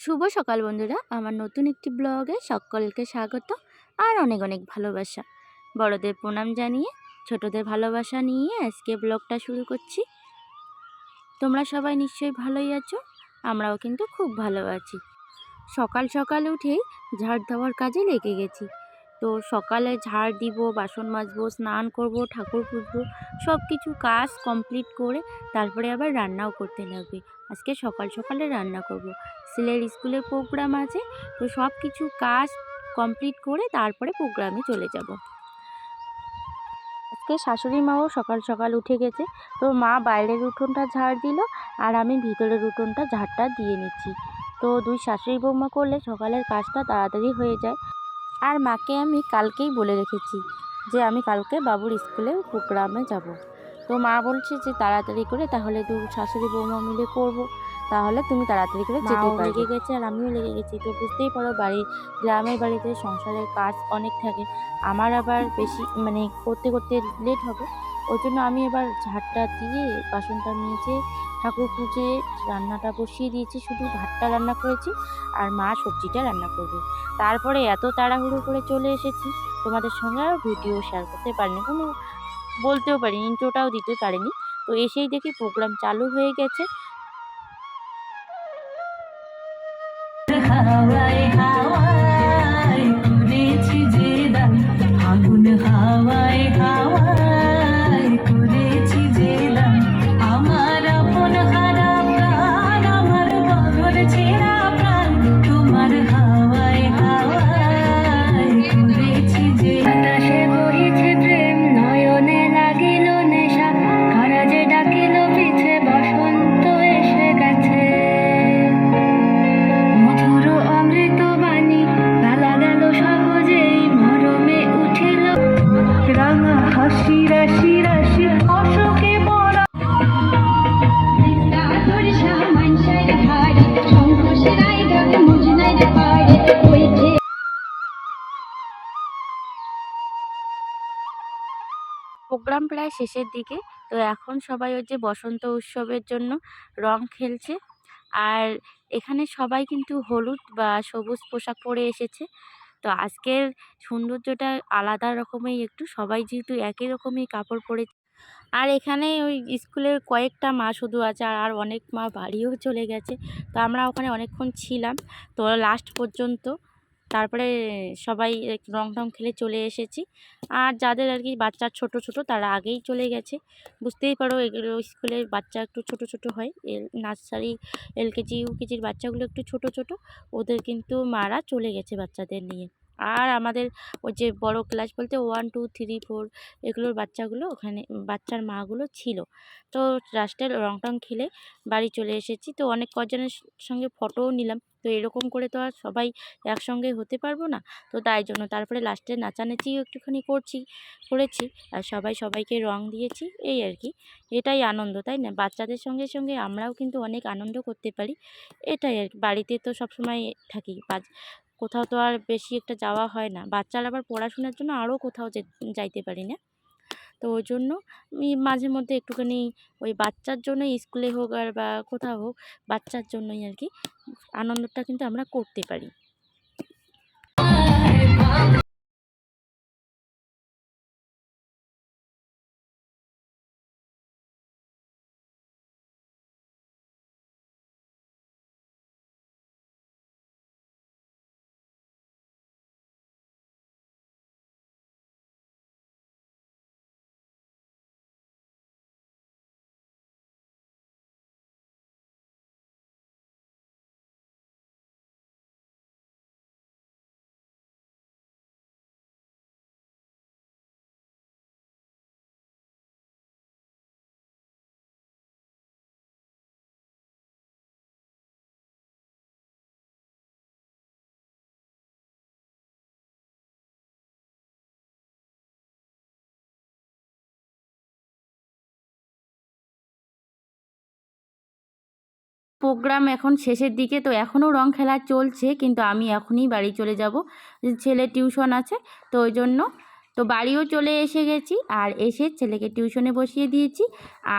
শুভ সকাল বন্ধুরা। আমার নতুন একটি ব্লগে সকলকে স্বাগত আর অনেক অনেক ভালোবাসা। বড়দের প্রণাম জানিয়ে, ছোটদের ভালোবাসা নিয়ে আজকে ব্লগটা শুরু করছি। তোমরা সবাই নিশ্চয়ই ভালোই আছো, আমরাও কিন্তু খুব ভালো আছি। সকাল সকাল উঠেই ঝাড় দেওয়ার কাজে লেগে গেছি। তো সকালে ঝাড় দিব, বাসন মাজবো, স্নান করব, ঠাকুর পুজবো সব কিছু কাজ কমপ্লিট করে তারপরে আবার রান্নাও করতে লাগবে। আজকে সকাল সকালে রান্না করব। ছেলের স্কুলের প্রোগ্রাম আছে, তো সব কিছু কাজ কমপ্লিট করে তারপরে প্রোগ্রামে চলে যাব। আজকে শাশুড়ি মাও সকাল সকাল উঠে গেছে, তো মা বাইরের উঠোনটা ঝাড় দিল আর আমি ভিতরের উঠোনটা ঝাড়টা দিয়ে নিচ্ছি। তো দুই শাশুড়ি বৌমা করলে সকালের কাজটা তাড়াতাড়ি হয়ে যায়। আর মাকে আমি কালকেই বলে রেখেছি যে আমি কালকে বাবুর স্কুলে প্রোগ্রামে যাব। তো মা বলছে যে তাড়াতাড়ি করে তাহলে দু শাশুড়ি বৌমা মিলে করব। তাহলে তুমি তাড়াতাড়ি করে যেতে লেগে গেছে আর আমিও লেগে গেছি। তো বুঝতেই পারো বাড়ি গ্রামের বাড়িতে সংসারের কাজ অনেক থাকে। আমার আবার বেশি মানে করতে করতে লেট হবে। ওই জন্য আমি এবার ঝাড়টা দিয়ে বাসনটা মেজে ঠাকুর পুজে রান্নাটা বসিয়ে দিয়েছি। শুধু ভাতটা রান্না করেছি আর মা সবজিটা রান্না করবে। তারপরে এত তাড়াহুড়ো করে চলে এসেছি। তোমাদের সঙ্গে আর ভিডিও শেয়ার করতে পারিনি। কোনো বলতেও পারিনি ইন্ট্রোটাও দিতে পারিনি। তো এসেই দেখি প্রোগ্রাম চালু হয়ে গেছে। প্রোগ্রাম প্রায় শেষের দিকে। তো এখন সবাই ওই যে বসন্ত উৎসবের জন্য রং খেলছে। আর এখানে সবাই কিন্তু হলুদ বা সবুজ পোশাক পরে এসেছে। তো আজকের সৌন্দর্যটা আলাদা রকমের একটু, সবাই যেহেতু একই রকমই কাপড় পরে আর এখানে ওই স্কুলের কয়েকটা মা শুধু আছে আর আর অনেক মা বাড়িও চলে গেছে। তো আমরা ওখানে অনেকক্ষণ ছিলাম। তো লাস্ট পর্যন্ত তারপরে সবাই রং টং খেলে চলে এসেছি। আর যাদের আর কি বাচ্চা ছোট ছোট তারা আগেই চলে গেছে। বুঝতেই পারো এগুলো স্কুলের বাচ্চা একটু ছোট ছোট হয়। এল, নার্সারি এলকেজি ইউকেজির বাচ্চাগুলো একটু ছোট ছোট। ওদের কিন্তু মারা চলে গেছে বাচ্চাদের নিয়ে। আর আমাদের ওই যে বড় ক্লাস বলতে ওয়ান টু থ্রি ফোর এগুলোর বাচ্চাগুলো ওখানে, বাচ্চার মাগুলো ছিল। তো লাস্টের রং টং খেলে বাড়ি চলে এসেছি। তো অনেক কজনের সঙ্গে ফটোও নিলাম। তো এরকম করে তো আর সবাই একসঙ্গে হতে পারব না। তো তাই জন্য তারপরে লাস্টে নাচানাচিও একটুখানি করছি, করেছি। আর সবাই সবাইকে রং দিয়েছি, এই আর কি। এটাই আনন্দ, তাই না? বাচ্চাদের সঙ্গে সঙ্গে আমরাও কিন্তু অনেক আনন্দ করতে পারি। এটাই আর বাড়িতে তো সবসময় থাকি। কোথাও তো আর বেশি একটা যাওয়া হয় না। বাচ্চারা আবার পড়াশোনার জন্য আরও কোথাও যাইতে পারি না। তো ওই জন্য আমি মাঝে মধ্যে একটুখানি ওই বাচ্চার জন্য স্কুলে হোক আর বা কোথাও হোক, বাচ্চার জন্যই আর কি, আনন্দটা কিন্তু আমরা করতে পারি। প্রোগ্রাম এখন শেষের দিকে, তো এখনও রং খেলা চলছে, কিন্তু আমি এখনই বাড়ি চলে যাব। ছেলে টিউশন আছে, তো ওই জন্য, তো বাড়িও চলে এসে গেছি, আর এসে ছেলেকে টিউশনে বসিয়ে দিয়েছি,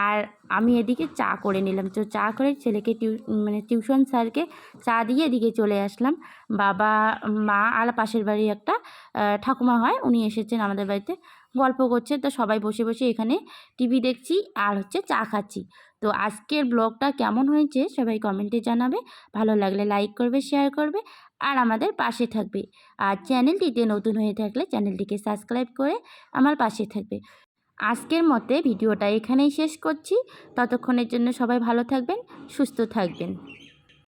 আর আমি এদিকে চা করে নিলাম। তো চা করে ছেলেকে টিউ মানে টিউশন স্যারকে চা দিয়ে এদিকে চলে আসলাম। বাবা, মা আর পাশের বাড়ি একটা ঠাকুমা হয়, উনি এসেছেন আমাদের বাড়িতে। গল্প করছে। তো সবাই বসে বসে এখানে টিভি দেখছি আর হচ্ছে চা খাচ্ছি। তো আজকের ব্লগটা কেমন হয়েছে সবাই কমেন্টে জানাবে। ভালো লাগলে লাইক করবে, শেয়ার করবে আর আমাদের পাশে থাকবে। আর চ্যানেলটিতে নতুন হয়ে থাকলে চ্যানেলটিকে সাবস্ক্রাইব করে আমার পাশে থাকবে। আজকের মতে ভিডিওটা এখানেই শেষ করছি। ততক্ষণের জন্য সবাই ভালো থাকবেন, সুস্থ থাকবেন।